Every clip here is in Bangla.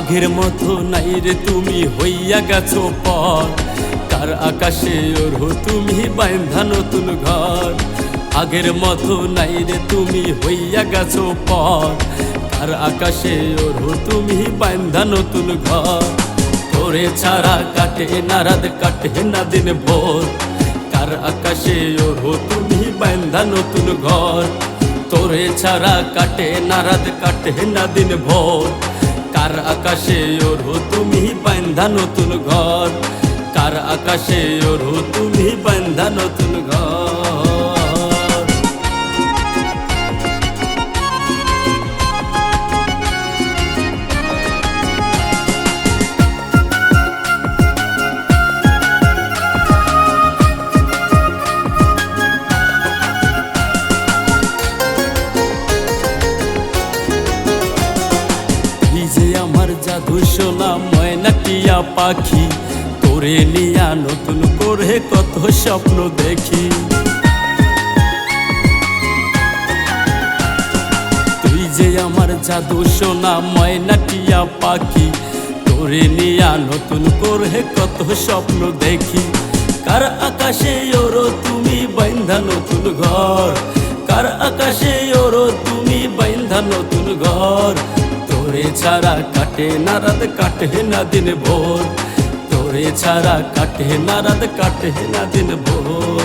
আগের মতো নাই রে তুমি হইয়া গেছো পর। তার আকাশে ওরো তুমি বাইন্ধা নতুন ঘর। আগের মতো নাই রে তুমি হইয়া গেছো পর। কার আকাশে ওরো তুমি বাইন্ধা নতুন ঘর। তোরে ছাড়া কাটে না, রাত কাটে না দিন ভোর। কার আকাশে ওরো তুমি বাইন্ধা নতুন ঘর। তোরে ছাড়া কাটে না, রাত কাটে না দিন ভোর। কার আকাশে ওরো তুমি বান্ধা নতুন ঘর? কার আকাশে ওরো তুমি বান্ধা নতুন ঘর? সোনা ময়না টিয়া পাখি, তোরে নিয়া নতুন করে কত স্বপ্ন দেখি। তুই যে আমার জাদু সোনা ময়না টিয়া পাখি, তোরে নিয়া নতুন করে কত স্বপ্ন দেখি। কার আকাশে ওরো তুমি বাইন্ধা নতুন ঘর? কার আকাশে ওরো তুমি বাইন্ধা নতুন ঘর? তোরে ছাড়া কাটে না রাত, কাটে না দিন ভোর। তোরে ছাড়া কাটে না রাত, কাটে না দিন ভোর।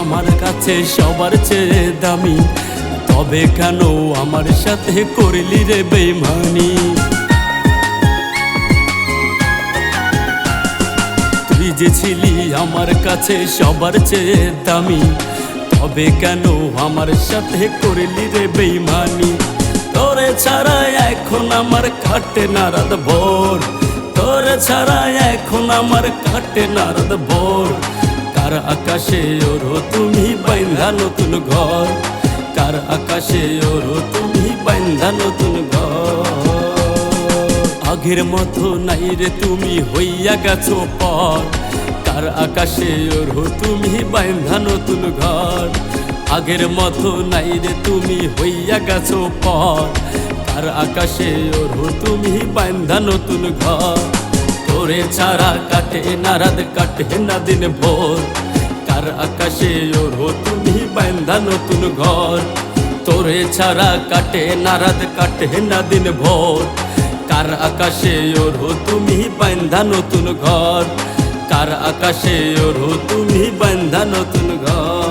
আমার কাছে সবার চেয়ে দামি। তবে কেন আমার সাথে করলি রে বেমানি তুই যে ছিলি আমার কাছে সবার চেয়ে দামি। তবে কেন আমার সাথে করলি রে বেমানি তোরে ছাড়া এখন আমার কাটে নারাদ ভোর। তোরে ছাড়া এখন আমার কাটে নারাদ ভোর। কার আকাশে ওরো তুমি বাইন্ধা নতুন ঘর? কার আকাশে ওরো তুমি বাইন্ধা নতুন ঘর? আগের মতো নাই রে তুমি হইয়া গেছো পর। কার আকাশে ওরো তুমি বাইন্ধা নতুন ঘর? আগের মতো নাই রে তুমি হইয়া গেছো পর। কার আকাশে ওরো তুমি বাইন্ধা নতুন ঘর? তোরে ছাড়া কাটে না রাত কাটে না দিন ভোর। কার আকাশে ওরো তুমি বাইন্ধা নতুন ঘর। তোরে ছাড়া কাটে না রাত কাটে না দিন ভোর। কার আকাশে ওরো তুমি বাইন্ধা নতুন ঘর। কার আকাশে ওরো তুমি বাইন্ধা নতুন ঘর।